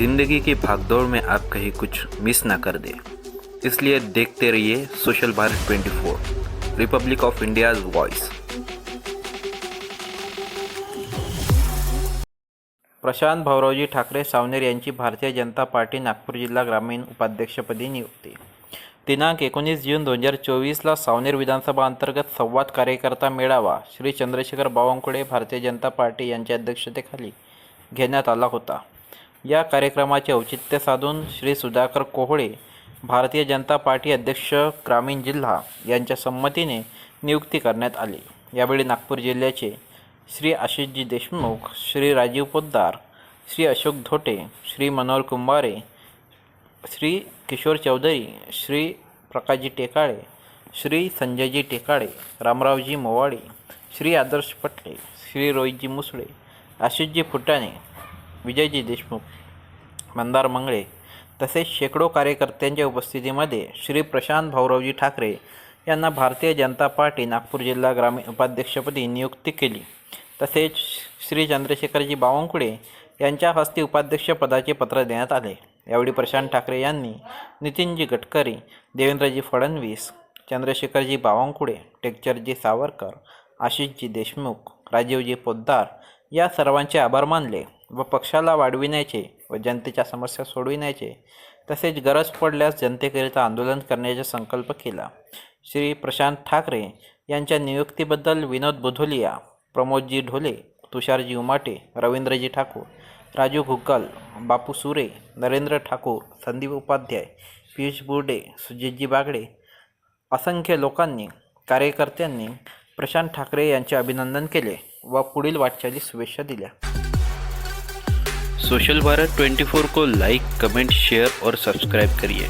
जिंदगी की भागदौड़ में आप कहीं कुछ मिस ना कर दे। इसलिए देखते रहिए social Bharat 24 republic of India's voice Prashant Bhauraoji Thackeray Saoner यांची भारतीय जनता पार्टी नागपूर जिल्हा ग्रामीण उपाध्यक्षपदी नियुक्ती. दिनांक एकोणीस जून दोन हजार चोवीसला सावनेर विधानसभा अंतर्गत संवाद कार्यकर्ता मेळावा श्री चंद्रशेखर बावनकुळे भारतीय जनता पार्टी यांच्या अध्यक्षतेखाली घेण्यात आला होता. या कार्यक्रमाचे औचित्य साधून श्री सुधाकर कोहळे भारतीय जनता पार्टी अध्यक्ष ग्रामीण जिल्हा यांच्या संमतीने नियुक्ती करण्यात आली. यावेळी नागपूर जिल्ह्याचे श्री आशिषजी देशमुख श्री राजीव पोद्दार श्री अशोक धोटे श्री मनोहर कुंभारे श्री किशोर चौधरी श्री प्रकाशजी टेकाळे श्री संजयजी टेकाळे रामरावजी मोवाडे श्री आदर्श पटले श्री रोहितजी मुसळे आशिषजी फुटाणे विजयजी देशमुख मंदार मंगळे तसेच शेकडो कार्यकर्त्यांच्या उपस्थितीमध्ये श्री प्रशांत भाऊरावजी ठाकरे यांना भारतीय जनता पार्टी नागपूर जिल्हा ग्रामीण उपाध्यक्षपदी नियुक्ती केली. तसेच श्री चंद्रशेखरजी बावनकुळे यांच्या हस्ते उपाध्यक्षपदाचे पत्र देण्यात आले. यावेळी प्रशांत ठाकरे यांनी नितीनजी गडकरी देवेंद्रजी फडणवीस चंद्रशेखरजी बावनकुळे टेक्चरजी सावरकर आशिषजी देशमुख राजीवजी पोद्दार या सर्वांचे आभार मानले. व पक्षाला वाढविण्याचे व जनतेच्या समस्या सोडविण्याचे तसेच गरज पडल्यास जनतेकरिता आंदोलन करण्याचा संकल्प केला. श्री प्रशांत ठाकरे यांच्या नियुक्तीबद्दल विनोद बुधोलिया प्रमोदजी ढोले तुषारजी उमाटे रवींद्रजी ठाकूर राजू घुग्गल बापू सुरे नरेंद्र ठाकूर संदीप उपाध्याय पियुष बुर्डे सुजितजी बागडे असंख्य लोकांनी कार्यकर्त्यांनी प्रशांत ठाकरे यांचे अभिनंदन केले व पुढील वाटचाली शुभेच्छा दिल्या. सोशल भारत 24 को लाइक कमेंट शेयर और सब्सक्राइब करिए।